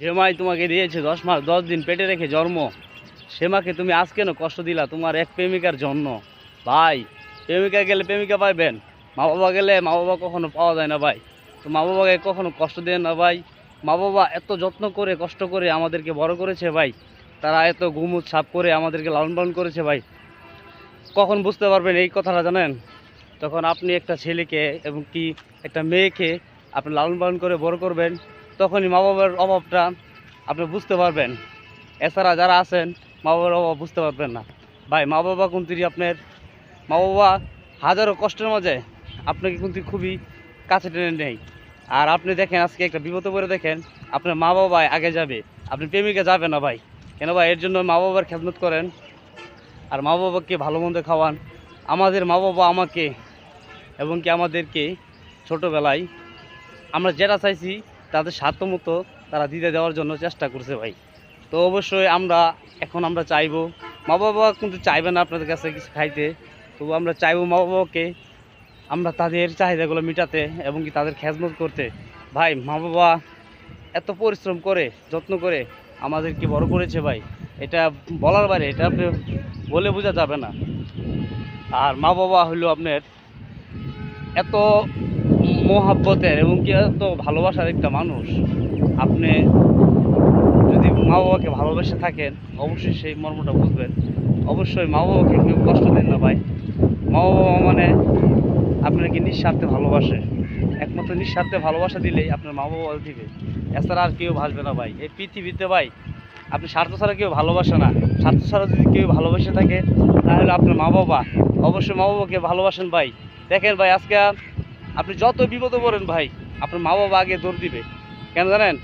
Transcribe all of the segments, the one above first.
যে মাই তোমাকে দিয়েছে দশ মাস, দশ দিন পেটে রেখে জন্ম। সে মাকে তুমি আজ কেন কষ্ট দিলা? তোমার এক প্রেমিকার জন্য ভাই, প্রেমিকা গেলে প্রেমিকা পাইবেন। মা বাবা গেলে মা বাবা কখনো পাওয়া যায় না ভাই। তো মা বাবাকে কখনো কষ্ট দেন না ভাই। মা বাবা এত যত্ন করে, কষ্ট করে আমাদেরকে বড় করেছে ভাই। তারা এত গুমুট সাপ করে আমাদেরকে লালন পালন করেছে ভাই। কখন বুঝতে পারবেন এই কথাটা জানেন? তখন আপনি একটা ছেলেকে এবং কি একটা মেয়েকে আপনি লালন পালন করে বড় করবেন। তখনই মা বাবার অভাবটা আপনি বুঝতে পারবেন। এছাড়া যারা আছেন, মা বাবার অভাব বুঝতে পারবেন না। ভাই, মা বাবা কিন্তু আপনার। মা বাবা হাজারো কষ্টের মাঝে আপনাকে কিন্তু খুবই কাছে টেনে নেই আর আপনি দেখেন, আজকে একটা বিপদ করে দেখেন, আপনার মা বাবা আগে যাবে। আপনি প্রেমিকা যাবে না ভাই। কেন ভাই? এর জন্য মা বাবার খেদমত করেন। আর মা বাবাকে ভালো মন্দ খাওয়ান। আমাদের মা বাবা আমাকে এবং কি আমাদেরকে ছোটোবেলায় আমরা যেটা চাইছি তাদের স্বার্থ মতো তারা দিতে দেওয়ার জন্য চেষ্টা করছে ভাই। তো অবশ্যই আমরা এখন আমরা চাইব, মা বাবা কিন্তু চাইবে না আপনাদের কাছে কিছু খাইতে। তবু আমরা চাইব মা বাবাকে আমরা তাদের চাহিদাগুলো মেটাতে এবং কি তাদের খেজমত করতে। ভাই, মা বাবা এত পরিশ্রম করে, যত্ন করে আমাদেরকে বড় করেছে ভাই। এটা বলার বাইরে, এটা আপনি বলে বোঝা যাবে না। আর মা বাবা হলো আপনার এত মহাব্বতের এবং কি এত ভালোবাসার একটা মানুষ। আপনি যদি মা বাবাকে ভালোবেসে থাকেন, অবশ্যই সেই মর্মটা বুঝবেন। অবশ্যই মা বাবাকে কেউ কষ্ট দেন না ভাই। মা বাবা মানে আপনাকে নিঃস্বার্থে ভালোবাসে। একমাত্র নিঃস্বার্থে ভালোবাসা দিলেই আপনার মা বাবা দিবে এছাড়া আর কেউ ভাসবে না ভাই। এই পৃথিবীতে ভাই, আপনি স্বার্থ ছাড়া কেউ ভালোবাসে না। স্বার্থ ছাড়া যদি কেউ ভালোবেসে থাকে, তাহলে আপনার মা বাবা অবশ্যই মা বাবাকে ভালোবাসেন ভাই। দেখেন ভাই, আজকে আপনি যত বিপদে পড়েন ভাই, আপনার মা বাবা আগে দৌড় দিবে। কেন জানেন?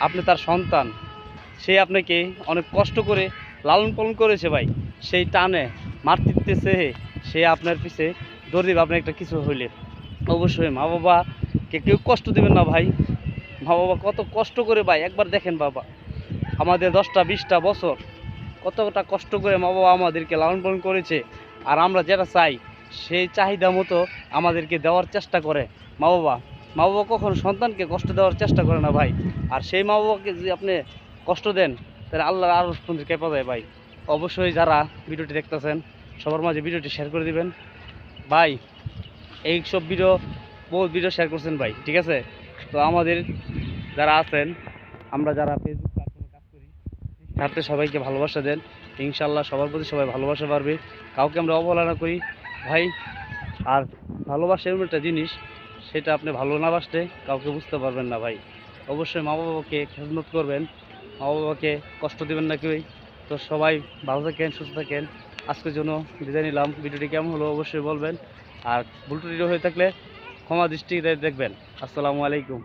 আপনি তার সন্তান। সে আপনাকে অনেক কষ্ট করে লালন পালন করেছে ভাই। সেই টানে মাতৃত্বে সে আপনার পিছে দৌড় দিবে। আপনার একটা কিছু হইলে। অবশ্যই মা বাবাকে কেউ কষ্ট দেবেন না ভাই। মা বাবা কত কষ্ট করে ভাই, একবার দেখেন বাবা। আমাদের দশটা, বিশটা বছর কতটা কষ্ট করে মা বাবা আমাদেরকে লালন পালন করেছে। আর আমরা যেটা চাই সেই চাহিদা মতো আমাদেরকে দেওয়ার চেষ্টা করে মা বাবা। মা বাবা কখনো সন্তানকে কষ্ট দেওয়ার চেষ্টা করে না ভাই। আর সেই মা বাবাকে যদি আপনি কষ্ট দেন, তাহলে আল্লাহ আরও পর্যন্ত কেঁপা যায় ভাই। অবশ্যই যারা ভিডিওটি দেখতেছেন, সবার মাঝে ভিডিওটি শেয়ার করে দিবেন। ভাই এই সব ভিডিও বহুত ভিডিও শেয়ার করছেন ভাই, ঠিক আছে? তো আমাদের যারা আছেন, আমরা যারা ফেসবুক প্ল্যাটফর্মে কাজ করি তাতে সবাইকে ভালোবাসা দেন। ইনশাল্লাহ সবার প্রতি সবাই ভালোবাসা পারবে কাউকে আমরা অবহেলনা করি। ভাই, আর ভালোবাসা এমন একটা জিনিস, সেটা আপনি ভালো না বাসতে কাউকে বুঝতে পারবেন না ভাই। অবশ্যই মা বাবাকে খেদমত করবেন। মা বাবাকে কষ্ট দেবেন না কেউই। তো সবাই ভালো থাকেন, সুস্থ থাকেন। আজকের জন্য বিদায় নিলাম। ভিডিওটি কেমন হলো অবশ্যই বলবেন। আর ভুল ত্রুটি হয়ে থাকলে ক্ষমা দৃষ্টিতে দেখবেন। আসসালামু আলাইকুম।